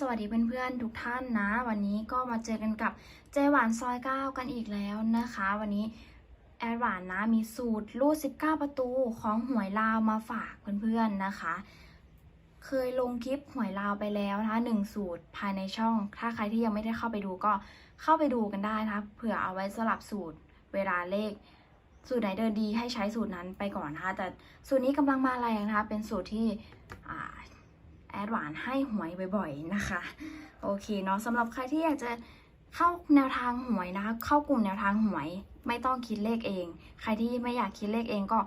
สวัสดีเพื่อนๆทุกท่านนะ วันนี้ก็มาเจอกันกับเจหวานซอยเก้ากันอีกแล้วนะคะ วันนี้แอดหวานนะมีสูตรรูด19 ประตูของหวยลาวมาฝากเพื่อนๆนะคะ เคยลงคลิปหวยลาวไปแล้วนะคะหนึ่งสูตรภายในช่อง ถ้าใครที่ยังไม่ได้เข้าไปดูก็เข้าไปดูกันได้นะคะเผื่อเอาไว้สลับสูตรเวลาเลขสูตรไหนเดินดีให้ใช้สูตรนั้นไปก่อนนะคะแต่สูตรนี้กำลังมาแรงนะคะเป็นสูตรที่อ่า แอดหวานให้หวยบ่อยๆนะคะ โอเคเนาะสำหรับใครที่อยากจะเข้าแนวทางหวยนะคะ เข้ากลุ่มแนวทางหวยไม่ต้องคิดเลขเอง ใครที่ไม่อยากคิดเลขเองก็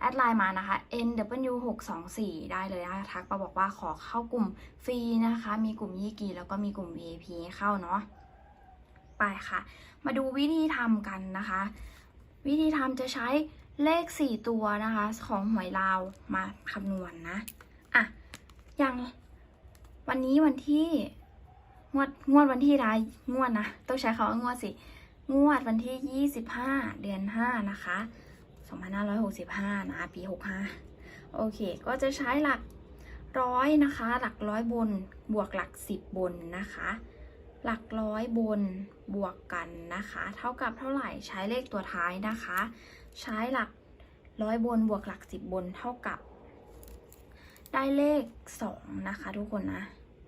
แอดไลน์มานะคะ nw 6 2 4ได้เลยนะคะทักมาบอกว่าขอเข้ากลุ่มฟรีนะคะ มีกลุ่มยี่กีแล้วก็มีกลุ่ม VIP เข้าเนาะไปค่ะ มาดูวิธีทำกันนะคะ วิธีทำจะใช้เลข 4 ตัวนะคะ ของหวยลาวมาคำนวณนะอะ ย่างวันนี้วันที่งวดงวดวันที่ไรงวดนะต้องใช้คำว่างวดสิ งวดวันที่25เดือน5นะคะ2565นห้าร้อยหกสิบห้านะปี65โอเค ก็จะใช้หลักร้อยนะคะ หลักร้อยบนบวกหลัก10บบนนะคะ หลักร้อยบนบวกกันนะคะ เท่ากับเท่าไหร่ใช้เลขตัวท้ายนะคะ ใช้หลักร้อยบนบวกหลัก10บนเท่ากับ ได้เลข 2 นะคะ ทุกคนนะ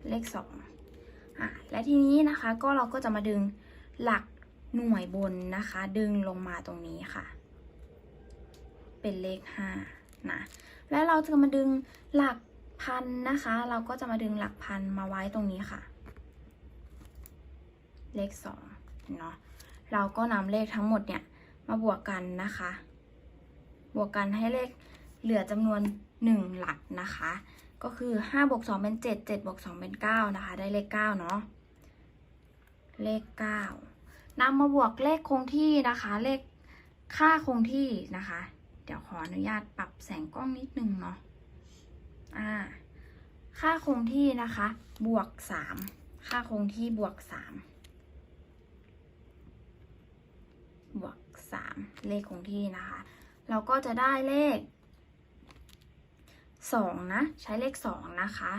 เลข2อะและทีนี้นะคะก็เราก็จะมาดึงหลักหน่วยบนนะคะ ดึงลงมาตรงนี้ค่ะ เป็นเลข5นะและเราจะมาดึงหลักพันนะคะ เราก็จะมาดึงหลักพันมาไว้ตรงนี้ค่ะ เลข2เนาะเราก็นำเลขทั้งหมดเนี่ยมาบวกกันนะคะ บวกกันให้เลขเหลือจำนวน 1 หลักนะคะ ก็คือ5บวก2เป็น7 7บวก2เป็น9นะคะ ได้เลข9เนาะเลข9นำมาบวกเลขคงที่นะคะ เลขค่าคงที่นะคะ เดี๋ยวขออนุญาตปรับแสงกล้องนิดนึงเนาะอ่าค่าคงที่นะคะ บวก 3 ค่าคงที่บวก 3 บวก 3 เลขคงที่นะคะ เราก็จะได้เลข สองนะ ใช้เลขสองนะคะ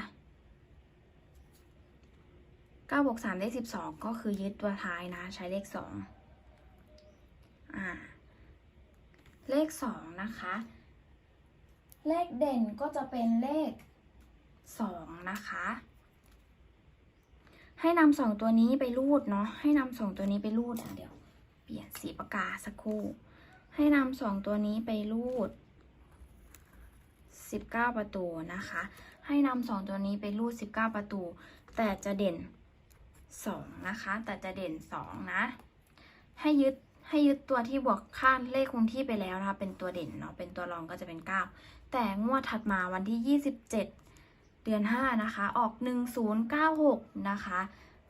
เก้าบวกสามได้สิบสองก็คือยึดตัวท้ายนะ ใช้เลขสองอ่า เลขสองนะคะ เลขเด่นก็จะเป็นเลขสองนะคะให้นำสองตัวนี้ไปรูดเนาะ ให้นำสองตัวนี้ไปรูดอะเดี๋ยว เปลี่ยนสีปากกาสักครู่ ให้นำสองตัวนี้ไปรูด 19 ประตูนะคะ ให้นำสองตัวนี้ไปรูด 19 ประตู แต่จะเด่น 2 นะคะ แต่จะเด่น 2 นะ ให้ยึดให้ยึดตัวที่บวกค่าเลขคงที่ไปแล้วนะคะ เป็นตัวเด่นเนาะ เป็นตัวรองก็จะเป็น 9 แต่งวดถัดมาวันที่ 27 เดือน 5 นะคะ ออก 1096 นะคะ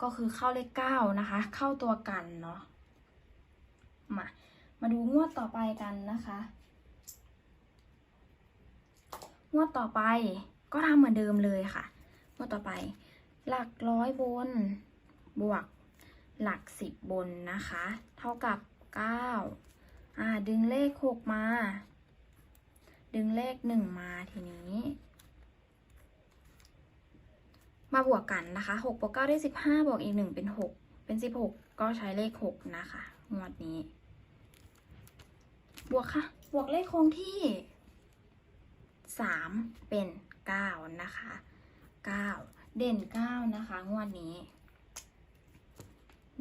ก็คือเข้าเลข 9 นะคะ เข้าตัวกันเนาะ มา มาดูงวดต่อไปกันนะคะ งวดต่อไปก็ทำเหมือนเดิมเลยค่ะ งวดต่อไป หลักร้อยบน บวก หลักสิบบนนะคะ เท่ากับเก้าอ่าดึงเลขหกมา ดึงเลขหนึ่งมาทีนี้มาบวกกันนะคะหกบวกเก้าได้สิบห้าบวกอีกหนึ่งเป็นหกเป็นสิบหกก็ใช้เลขหกนะคะ งวดนี้ บวกค่ะ บวกเลขคงที่ สามเป็นเก้านะคะเก้าเด่นเก้านะคะ งวดนี้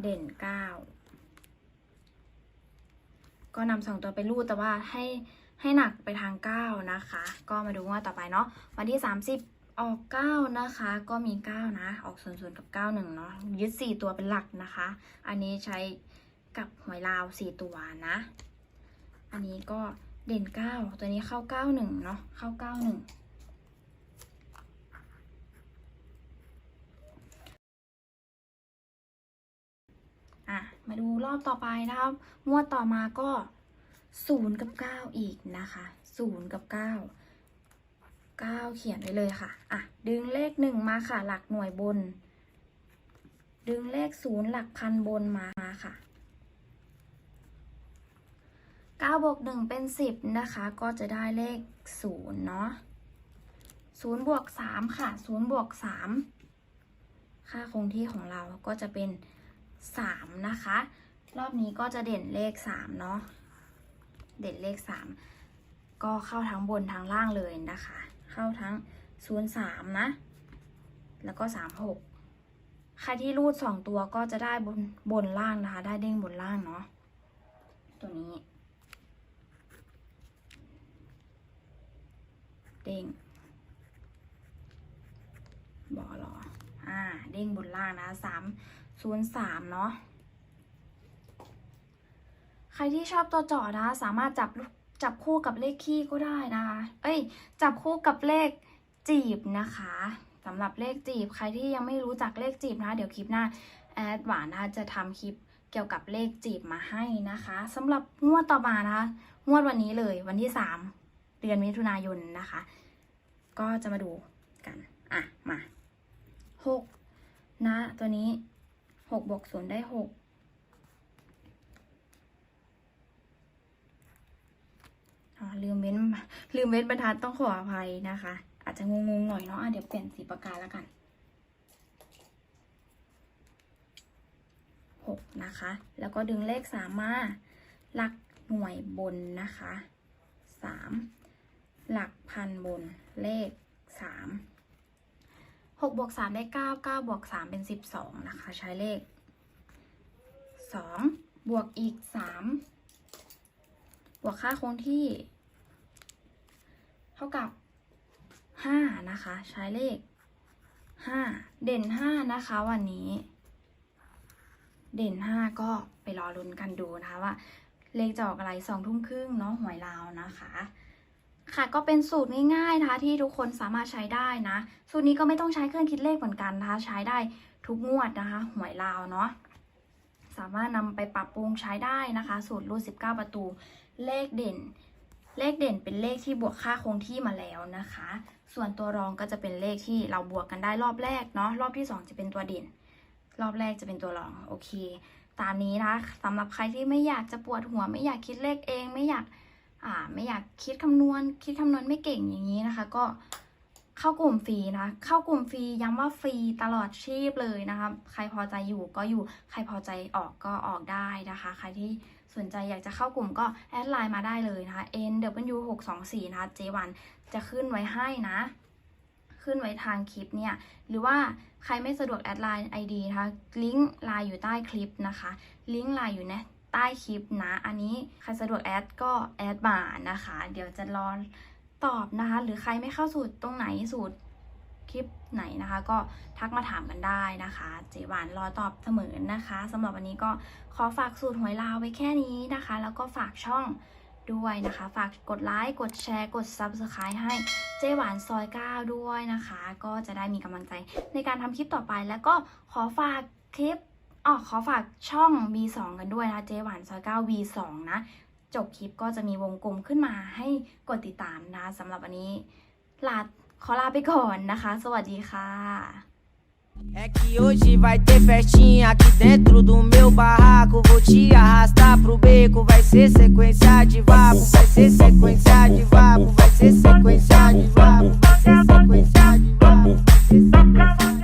เด่นเก้าก็นำสองตัวไปรูดแต่ว่าให้ให้หนักไปทางเก้านะคะ ก็มาดูงวดต่อไปเนาะวันที่สามสิบออกเก้านะคะ ก็มีเก้านะ ออกศูนย์ศูนกับเก้าหนึ่งเนาะ ยึดสี่ตัวเป็นหลักนะคะ อันนี้ใช้กับหวยลาวสี่ตัวนะ อันนี้ก็ เด่นเก้าตัวนี้เข้าเก้าหนึ่งเนาะเข้าเก้าหนึ่งอะ มาดูรอบต่อไปนะครับงวดต่อมาก็ศูนย์กับเก้าอีกนะคะศูนย์กับเก้าเก้าเขียนไว้เลยค่ะ อะ ดึงเลขหนึ่งมาค่ะ หลักหน่วยบน ดึงเลขศูนย์หลักพันบนมามาค่ะ 9บวก1เป็น 10 นะคะ ก็จะได้เลข 0 เนาะ0บวก3ค่ะ0บวก3ค่าคงที่ของเราก็จะเป็นสามนะคะ รอบนี้ก็จะเด่นเลขสามเนาะ เด่นเลขสามก็เข้าทั้งบนทั้งล่างเลยนะคะ เข้าทั้งศูนย์สามนะ แล้วก็สามหกใครที่รูดสองตัวก็จะได้บนบนล่างนะคะ ได้เด้งบนล่างเนาะ ตัวนี้ เด้งบอหรออ่า เด้งบนล่างนะสามศูนย์สามเนาะ ใครที่ชอบตัวเจาะนะ สามารถจับลูกจับคู่กับเลขคี่ก็ได้นะคะ เอ้ย จับคู่กับเลขจีบนะคะสำหรับเลขจีบ ใครที่ยังไม่รู้จักเลขจีบนะ เดี๋ยวคลิปหน้าแอดหวานนะจะทำคลิปเกี่ยวกับเลขจีบมาให้นะคะสำหรับงวดต่อมานะคะงวดวันนี้เลยวันที่สาม ดือนมิถุนายนนะคะ ก็จะมาดูกัน อะ มาหกนะตัวนี้หกบวกศูนย์ได้หกลืมเว้นลืมเว้นบรรทัดต้องขออภัยนะคะ อาจจะงงๆหน่อยเนาะะเดี๋ยวเปลี่ยนสีปากกาแล้วกันหกนะคะ แล้วก็ดึงเลขสามมาหลักหน่วยบนนะคะสาม หลักพันบนเลขสามหกบวกสามได้เก้าเก้าบวกสามเป็นสิบสองนะคะ ใช้เลขสองบวกอีกสามบวกค่าคงที่ เท่ากับห้านะคะ ใช้เลขห้าเด่นห้านะคะวันนี้ เด่นห้าก็ไปรอลุ้นกันดูนะคะว่า เลขจะออกอะไรสองทุ่มครึ่งเนาะหวยลาวนะคะ ค่ะก็เป็นสูตรง่ายๆนะคะที่ทุกคนสามารถใช้ได้นะ สูตรนี้ก็ไม่ต้องใช้เครื่องคิดเลขเหมือนกันนะคะ ใช้ได้ทุกงวดนะคะหวยลาวเนาะสามารถนำไปปรับปรุงใช้ได้นะคะ สูตรรูด19 ประตูเลขเด่น เลขเด่นเป็นเลขที่บวกค่าคงที่มาแล้วนะคะ ส่วนตัวรองก็จะเป็นเลขที่เราบวกกันได้รอบแรกเนาะรอบที่ 2 จะเป็นตัวเด่น รอบแรกจะเป็นตัวรองโอเค ตามนี้นะสำหรับใครที่ไม่อยากจะปวดหัวไม่อยากคิดเลขเองไม่อยาก อ่าไม่อยากคิดคำนวณ คิดคำนวณไม่เก่งอย่างนี้นะคะ ก็เข้ากลุ่มฟรีนะ เข้ากลุ่มฟรีย้ำว่าฟรีตลอดชีพเลยนะคะ ใครพอใจอยู่ก็อยู่ ใครพอใจออกก็ออกได้นะคะ ใครที่สนใจอยากจะเข้ากลุ่มก็แอดไลน์มาได้เลยนะคะ n w 6 2 4นะคะ J1 จะขึ้นไว้ให้นะ ขึ้นไว้ทางคลิปเนี่ย หรือว่าใครไม่สะดวกแอดไลน์ ID นะคะ ลิงก์ไลน์อยู่ใต้คลิปนะคะ ลิงก์ไลน์อยู่ในใต้คลิปนะ อันนี้ใครสะดวกแอดก็แอดมานะคะ เดี๋ยวจะรอตอบนะคะ หรือใครไม่เข้าสูตรตรงไหนสูตรคลิปไหนนะคะ ก็ทักมาถามกันได้นะคะ เจหวานรอตอบเสมอนะคะสำหรับวันนี้ก็ขอฝากสูตรหวยลาวไว้แค่นี้นะคะ แล้วก็ฝากช่องด้วยนะคะ ฝากกดไลค์ กดแชร์ กด Subscribe ให้เจหวานซอย 9 ด้วยนะคะ ก็จะได้มีกำลังใจในการทำคลิปต่อไป แล้วก็ขอฝากคลิป อ๋อขอฝากช่อง V2 กันด้วยนะเจหวานซอย9 V2 นะ จบคลิปก็จะมีวงกลมขึ้นมาให้กดติดตามนะสำหรับวันนี้ลาขอลาไปก่อนนะคะ สวัสดีค่ะ É que hoje vai ter festinha aqui dentro do meu barraco. Vou te arrastar pro beco. Vai ser sequência de vapo. Vai ser sequência de vapo. Vai ser sequência de vapo. Vai ser sequência de vapo.